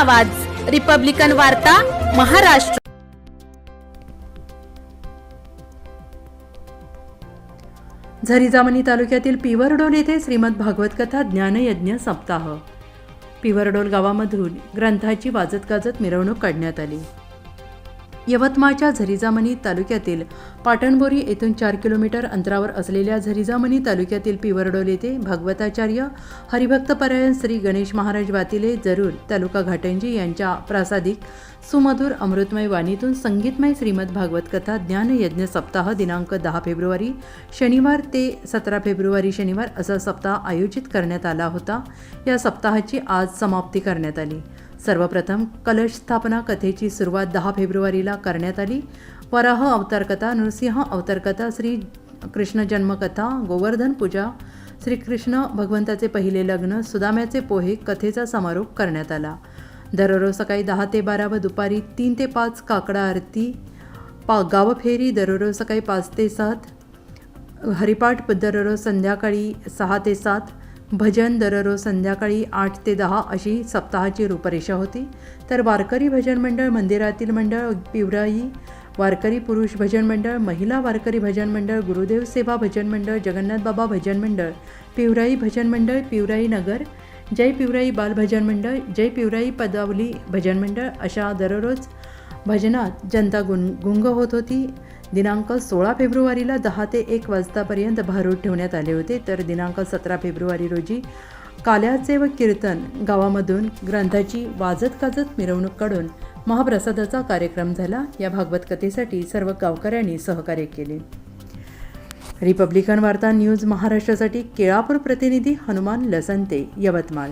आवाज. रिपब्लिकन वार्ता महाराष्ट्र. झरीजामणी तालुक्यातील पिवरडोल येथे श्रीमद भागवत कथा ज्ञानयज्ञ सप्ताह. पिवरडोल गावामधून ग्रंथाची वाजत गाजत मिरवणूक काढण्यात आली. यवतमाळच्या झरिजामणी तालुक्यातील पाटणबोरी येथून चार किलोमीटर अंतरावर असलेल्या झरिजामणी तालुक्यातील पिवरडोल येथे भागवताचार्य हरिभक्तपरायण श्री गणेश महाराज वातिले जरूर तालुका घाटंजी यांच्या प्रासादिक सुमधुर अमृतमय वाणीतून संगीतमय श्रीमद भागवत कथा ज्ञानयज्ञ सप्ताह दिनांक दहा फेब्रुवारी शनिवार ते सतरा फेब्रुवारी शनिवार असा सप्ताह आयोजित करण्यात आला होता. या सप्ताहाची आज समाप्ती करण्यात आली. सर्वप्रथम कलश स्थापना कथेची सुरुवात दहा फेब्रुवारीला करण्यात आली. वराह अवतारकथा नृसिंह अवतारकथा श्री कृष्ण जन्मकथा गोवर्धन पूजा श्रीकृष्ण भगवंताचे पहिले लग्न सुदाम्याचे पोहे कथेचा समारोप करण्यात आला. दररोज सकाळी दहा ते बारा व दुपारी तीन ते पाच काकडा आरती पा गावफेरी दररोज सकाळी पाच ते सात हरिपाठ दररोज संध्याकाळी सहा ते सात भजन दररोज संध्याकाळी आठ ते दहा अशी सप्ताहाची रूपरेषा होती. तर वारकरी भजन मंडळ मंदिरातील मंडळ पिवराई वारकरी पुरुष भजन मंडळ महिला वारकरी भजन मंडळ गुरुदेव सेवा भजन मंडळ जगन्नाथ बाबा भजन मंडळ पिवराई भजन मंडळ पिवराई नगर जय पिवराई बाल भजन मंडळ जय पिवराई पदावली भजन मंडळ अशा दररोज भजनात जनता गुण गुंग होत होती. दिनांक सोळा फेब्रुवारीला दहा ते एक वाजतापर्यंत भारूड ठेवण्यात आले होते. तर दिनांक सतरा फेब्रुवारी रोजी काल्याचे व कीर्तन गावामधून ग्रंथाची वाजत गाजत मिरवणूक काढून महाप्रसादाचा कार्यक्रम झाला. या भागवत कथेसाठी सर्व गावकऱ्यांनी सहकार्य केले. रिपब्लिकन वार्ता न्यूज महाराष्ट्रासाठी केळापूर प्रतिनिधी हनुमान लसंते यवतमाळ.